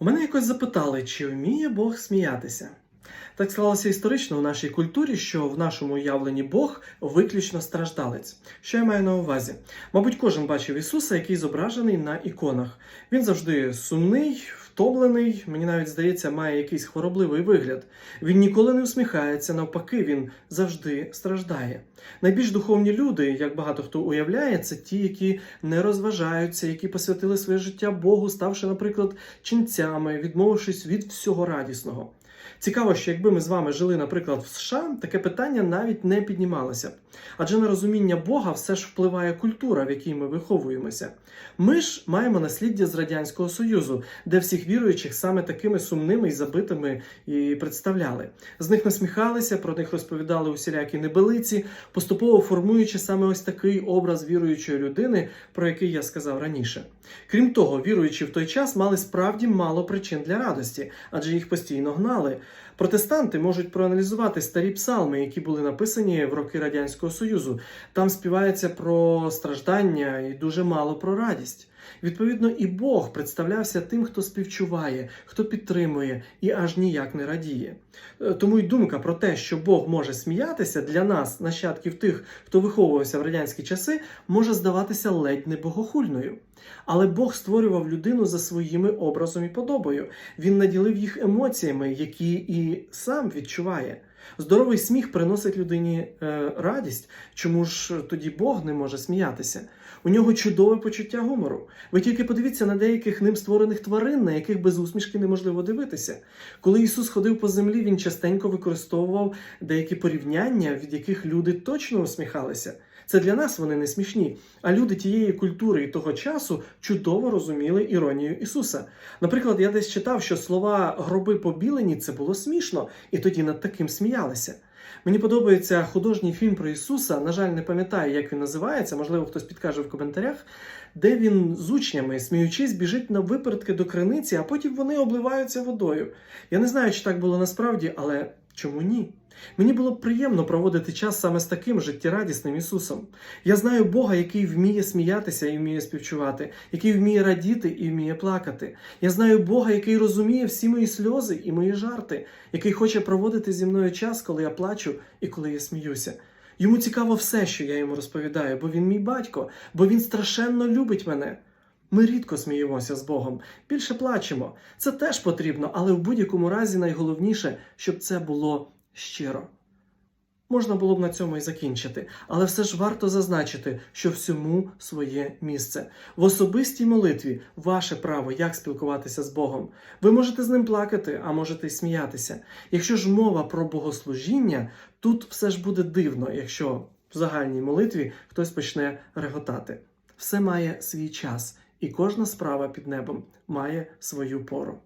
У мене якось запитали, чи вміє Бог сміятися. Так склалося історично у нашій культурі, що в нашому уявленні Бог виключно страждалець. Що я маю на увазі? Мабуть, кожен бачив Ісуса, який зображений на іконах. Він завжди сумний, втомлений, мені навіть здається, має якийсь хворобливий вигляд. Він ніколи не усміхається, навпаки, він завжди страждає. Найбільш духовні люди, як багато хто уявляє, це ті, які не розважаються, які посвятили своє життя Богу, ставши, наприклад, ченцями, відмовившись від всього радісного. Цікаво, що якби ми з вами жили, наприклад, в США, таке питання навіть не піднімалося б. Адже на розуміння Бога все ж впливає культура, в якій ми виховуємося. Ми ж маємо насліддя з Радянського Союзу, де всіх віруючих саме такими сумними і забитими і представляли. З них насміхалися, про них розповідали усілякі небелиці, поступово формуючи саме ось такий образ віруючої людини, про який я сказав раніше. Крім того, віруючі в той час мали справді мало причин для радості, адже їх постійно гнали. Протестанти можуть проаналізувати старі псалми, які були написані в роки Радянського Союзу. Там співається про страждання і дуже мало про радість. Відповідно, і Бог представлявся тим, хто співчуває, хто підтримує і аж ніяк не радіє. Е, Тому й думка про те, що Бог може сміятися для нас, нащадків тих, хто виховувався в радянські часи, може здаватися ледь не богохульною. Але Бог створював людину за своїми образом і подобою. Він наділив їх емоціями, які і сам відчуває. Здоровий сміх приносить людині е, радість. Чому ж тоді Бог не може сміятися? У нього чудове почуття гумору. Ви тільки подивіться на деяких ним створених тварин, на яких без усмішки неможливо дивитися. Коли Ісус ходив по землі, він частенько використовував деякі порівняння, від яких люди точно усміхалися. Це для нас вони не смішні. А люди тієї культури і того часу чудово розуміли іронію Ісуса. Наприклад, я десь читав, що слова гроби побілені це було смішно, і тоді над таким сміялися. Мені подобається художній фільм про Ісуса. На жаль, не пам'ятаю, як він називається. Можливо, хтось підкаже в коментарях, де він з учнями, сміючись, біжить на випередки до криниці, а потім вони обливаються водою. Я не знаю, чи так було насправді, але чому ні? Мені було приємно проводити час саме з таким життєрадісним Ісусом. Я знаю Бога, який вміє сміятися і вміє співчувати, який вміє радіти і вміє плакати. Я знаю Бога, який розуміє всі мої сльози і мої жарти, який хоче проводити зі мною час, коли я плачу і коли я сміюся. Йому цікаво все, що я йому розповідаю, бо він мій батько, бо він страшенно любить мене. Ми рідко сміємося з Богом, більше плачемо. Це теж потрібно, але в будь-якому разі найголовніше, щоб це було щиро. Можна було б на цьому і закінчити, але все ж варто зазначити, що всьому своє місце. В особистій молитві ваше право, як спілкуватися з Богом. Ви можете з ним плакати, а можете й сміятися. Якщо ж мова про богослужіння, тут все ж буде дивно, якщо в загальній молитві хтось почне реготати. Все має свій час, і кожна справа під небом має свою пору.